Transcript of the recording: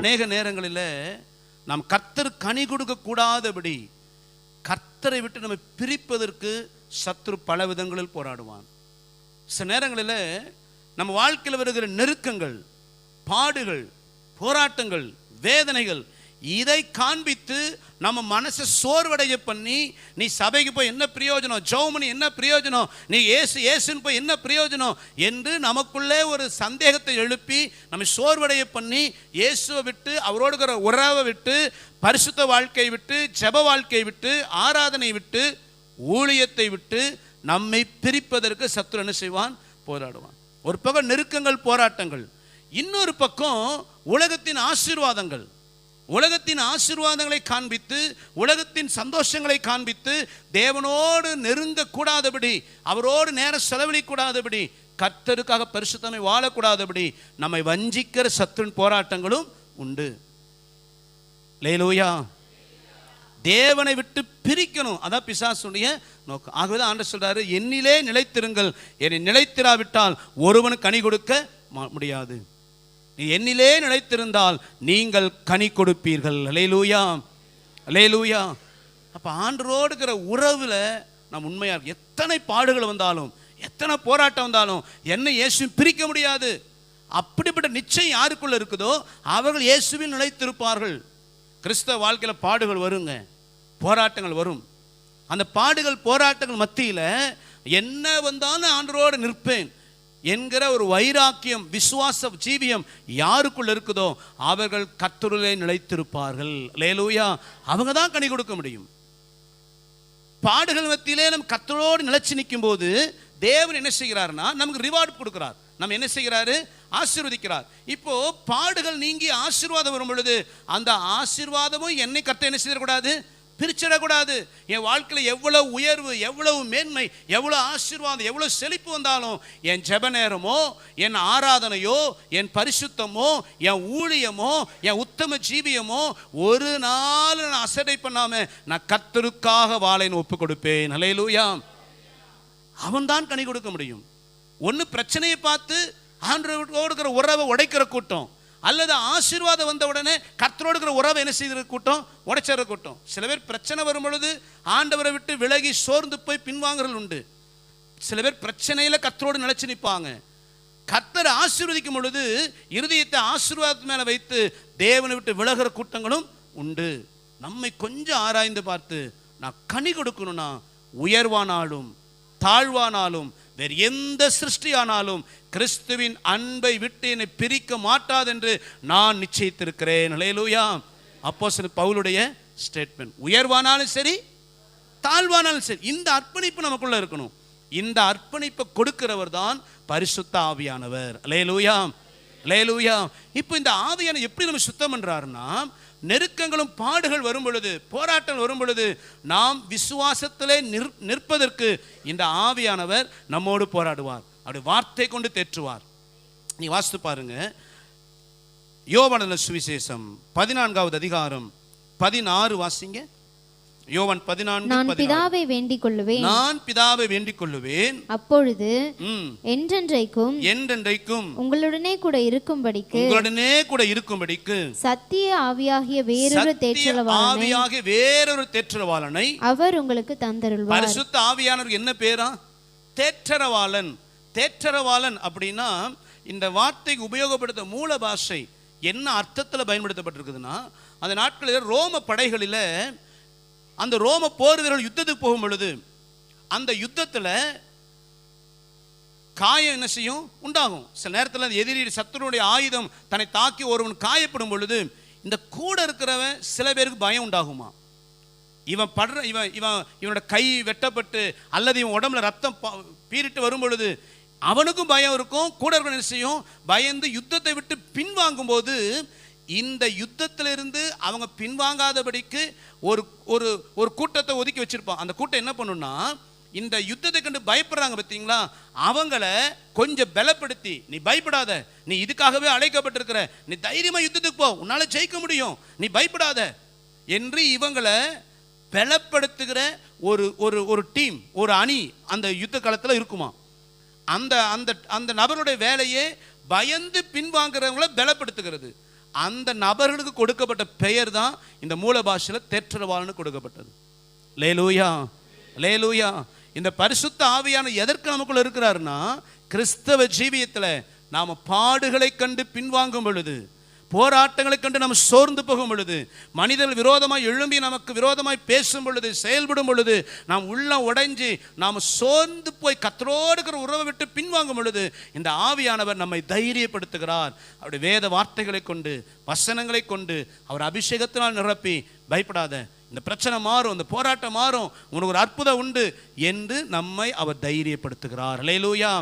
அநேக நேரங்களில் நாம் கர்த்தர் கனி கொடுக்க கூடாதபடி கர்த்தரை விட்டு நம்மை பிரிப்பதற்கு சத்ரு பல விதங்களில் போராடுவான். சில நேரங்களில் நம்ம வாழ்க்கையில் வருகிற நெருக்கங்கள் பாடுகள் போராட்டங்கள் வேதனைகள் இதை காண்பித்து நம்ம மனசை சோர்வடைய பண்ணி நீ சபைக்கு போய் என்ன பிரயோஜனம்? ஜவுமணி என்ன பிரயோஜனம்? நீ ஏசு ஏசுன்னு போய் என்ன பிரயோஜனம்? என்று நமக்குள்ளே ஒரு சந்தேகத்தை எழுப்பி நம்ம சோர்வடைய பண்ணி இயேசுவை விட்டு அவரோடு இருக்கிற உறவை விட்டு பரிசுத்த வாழ்க்கையை விட்டு ஜெப வாழ்க்கையை விட்டு ஆராதனை விட்டு ஊழியத்தை விட்டு நம்மை பிரிப்பதற்கு சத்துரு என்ன செய்வான்? போராடுவான். ஒரு பக்கம் நெருக்கங்கள் போராட்டங்கள். இன்னொரு பக்கம் உலகத்தின் ஆசீர்வாதங்கள். உலகத்தின் ஆசீர்வாதங்களை காண்பித்து உலகத்தின் சந்தோஷங்களை காண்பித்து தேவனோடு நெருங்கக்கூடாதபடி அவரோடு நேர செலவழிக்கூடாதபடி கர்த்தருக்காக பரிசுத்தமை வாழக்கூடாதபடி நம்மை வஞ்சிக்கிற சத்துன் போராட்டங்களும் உண்டு. லேலூயா தேவனை விட்டு பிரிக்கணும். அதான் பிசாசுடைய நோக்கம். ஆகவே தான் ஆண்டவர் சொல்றாரு என்னிலே நிலைத்திருங்கள். என்னை நிலைத்திராவிட்டால் ஒருவனுக்கு கனி கொடுக்க முடியாது. நீ என்னிலே நிலைத்திருந்தால் நீங்கள் கனி கொடுப்பீர்கள். அலேலூயா அலேலூயா அப்போ ஆண்டரோடு இருக்கிற உறவுல நாம் உண்மையாக இருக்கு. எத்தனை பாடுகள் வந்தாலும் எத்தனை போராட்டம் வந்தாலும் என்ன இயேசுவும் பிரிக்க முடியாது. அப்படிப்பட்ட நிச்சயம் யாருக்குள்ள இருக்குதோ அவர்கள் இயேசுவில் நிலைத்திருப்பார்கள் கிறிஸ்தவ வாழ்க்கையில் பாடுகள் வருங்க. போராட்டங்கள் வரும். அந்த பாடுகள் போராட்டங்கள் மத்தியில் என்ன வந்தாலும் ஆண்டரோடு நிற்பேன். என்கிற ஒரு வைராக்கியம் விசுவாச ஜீவியம் யாருக்குள்ள இருக்குதோ அவர்கள் கத்தருளே நிலைத்திருப்பார்கள். லேலூயா அவங்க தான் கனி கொடுக்க முடியும். பாடுகள் மத்தியிலே நம்ம கத்தரோடு நிலைச்சு நிற்கும் போது தேவன் என்ன செய்கிறாருன்னா நமக்கு ரிவார்டு கொடுக்கிறார். நம்ம என்ன செய்கிறாரு? ஆசீர்வதிக்கிறார். இப்போ பாடுகள் நீங்கி ஆசீர்வாதம் வரும் பொழுது அந்த ஆசீர்வாதமும் என்னை கத்த என்ன செய்யக்கூடாது பிரிச்சிடக்கூடாது. என் வாழ்க்கையில் எவ்வளவு உயர்வு எவ்வளவு மேன்மை எவ்வளோ ஆசீர்வாதம் எவ்வளோ செழிப்பு வந்தாலும் என் ஜெப நேரமோ என் ஆராதனையோ என் பரிசுத்தமோ என் ஊழியமோ என் உத்தம ஜீவியமோ ஒரு நாள் நான் அசடை பண்ணாம நான் கத்தருக்காக வாழைன்னு ஒப்பு கொடுப்பேன் ஹalleluya அவன் தான் கனி கொடுக்க முடியும். ஒன்று பிரச்சனையை பார்த்து ஆண்டவரோடு இருக்கிற உறவை உடைக்கிற கூட்டம். அல்லது ஆசீர்வாதம் வந்த உடனே கர்த்தரோடு இருக்கிற உறவை என்ன செய்கிற கூட்டம்? உடைச்சிட கூட்டம். சில பேர் பிரச்சனை வரும் பொழுது ஆண்டவரை விட்டு விலகி சோர்ந்து போய் பின்வாங்குறது உண்டு. சில பேர் பிரச்சனையில் கர்த்தரோடு நிலச்சி நிற்பாங்க கர்த்தர் ஆசீர்வதிக்கும் பொழுது இருதயத்தை ஆசீர்வாதத்து மேலே வைத்து தேவனை விட்டு விலகிற கூட்டங்களும் உண்டு. நம்மை கொஞ்சம் ஆராய்ந்து பார்த்து நான் கனி கொடுக்கணும்னா உயர்வானாலும் தாழ்வானாலும் வேறு எந்த சிருஷ்டியானாலும் கிறிஸ்துவின் அன்பை விட்டு என்னை பிரிக்க மாட்டாதென்று நான் நிச்சயித்திருக்கிறேன். ஹalleluya அப்போஸ்தலன் பவுலுடைய ஸ்டேட்மெண்ட் உயர்வானாலும் சரி தாழ்வானாலும் சரி இந்த அர்ப்பணிப்பு நமக்குள்ளே இருக்கணும். இந்த அர்ப்பணிப்பை கொடுக்கிறவர் தான் பரிசுத்த ஆவியானவர். லேலூயா லேலூயா இப்போ இந்த ஆவியான எப்படி நம்ம சுத்தம் பண்ணுறாருன்னா நெருக்கங்களும் பாடுகள் வரும் பொழுது போராட்டம் வரும் பொழுது நாம் விசுவாசத்திலே நிற் நிற்பதற்கு இந்த ஆவியானவர் நம்மோடு போராடுவார். அப்படி வார்த்தை கொண்டு தேற்றுவார். நீ வாசித்து பாருங்க. யோவனல சுவிசேஷம் பதினான்காவது அதிகாரம் பதினாறு வாசிங்க. யோவான் பதினான்கு நான் பிதாவை வேண்டிக் கொள்ளுவேன் நான் பிதாவை வேண்டிக் கொள்ளுவேன் அப்பொழுது என்றென்றைக்கும் என்றென்றைக்கும் உங்களுடனே கூட இருக்கும்படிக்கு உங்களுடனே கூட இருக்கும்படிக்கு சத்திய ஆவியாகிய வேறொரு சத்திய தேற்றலவாளனை ஆவியாக வேறொரு தேற்றரவாளனை அவர் உங்களுக்கு தந்தருள்வார். பரிசுத்த ஆவியானவர் என்ன பேரா? தேற்றரவாளன். தேற்றரவாளன் அப்படின்னா இந்த வார்த்தைக்கு உபயோகப்படுத்த மூல பாஷை என்ன அர்த்தத்தில் பயன்படுத்தப்பட்டிருக்குதுன்னா அந்த நாட்களில் ரோம படைகளில் அந்த ரோம போர் வீரர்கள் யுத்தத்துக்கு போகும் பொழுது அந்த யுத்தத்தில் காயம் என்ன செய்யும்? உண்டாகும். சில நேரத்தில் அந்த எதிரி சத்துருடைய ஆயுதம் தன்னை தாக்கி ஒருவன் காயப்படும் பொழுது இந்த கூட இருக்கிறவன் சில பேருக்கு பயம் உண்டாகுமா? இவன் படுற இவன் இவன் இவனோட கை வெட்டப்பட்டு அல்லது இவன் உடம்புல ரத்தம் பா- பீறிட்டு வரும் பொழுது அவனுக்கும் பயம் இருக்கும் கூட இருக்கிற என்ன செய்யும்? பயந்து யுத்தத்தை விட்டு பின்வாங்கும் போது இந்த யுத்தத்திலிருந்து அவங்க பின்வாங்காதபடிக்கு ஒரு ஒரு ஒரு கூட்டத்தை ஒதுக்கி வச்சிருப்பான் அந்த கூட்டம் என்ன பண்ணுன்னா இந்த யுத்தத்தை கண்டு பயப்படுறாங்க பார்த்தீங்களா? அவங்கள கொஞ்சம் பலப்படுத்தி நீ பயப்படாத நீ இதுக்காகவே அழைக்கப்பட்டிருக்கிற நீ தைரியமாக யுத்தத்துக்கு போ உன்னால் ஜெயிக்க முடியும் நீ பயப்படாத என்று இவங்களை பலப்படுத்துகிற ஒரு ஒரு ஒரு டீம் ஒரு அணி அந்த யுத்த காலத்தில் இருக்குமா? அந்த அந்த அந்த நபருடைய வேலையே பயந்து பின்வாங்குறவங்கள பலப்படுத்துகிறது. அந்த நபர்களுக்கு கொடுக்கப்பட்ட பெயர் தான் இந்த மூல பாஷையில் தேற்றவாள்னு கொடுக்கப்பட்டது. லேலூயா லேலூயா. இந்த பரிசுத்த ஆவியான எதற்கு நமக்குள்ள இருக்கிறாருன்னா கிறிஸ்தவ ஜீவியத்தில் நாம் பாடுகளை கண்டு பின்வாங்கும் பொழுது போராட்டங்களை கண்டு நாம் சோர்ந்து போகும் பொழுது மனிதர்கள் விரோதமாய் எழும்பி நமக்கு விரோதமாய் பேசும் பொழுது செயல்படும் பொழுது நாம் உள்ள உடைஞ்சு நாம் சோர்ந்து போய் கத்தரோடு இருக்கிற உறவை விட்டு பின்வாங்கும் பொழுது இந்த ஆவியானவர் நம்மை தைரியப்படுத்துகிறார். அவருடைய வேத வார்த்தைகளை கொண்டு வசனங்களை கொண்டு அவர் அபிஷேகத்தினால் நிரப்பி பயப்படாத இந்த பிரச்சனை மாறும் இந்த போராட்டம் மாறும் உனக்கு ஒரு அற்புதம் உண்டு என்று நம்மை அவர் தைரியப்படுத்துகிறார். லேலூயா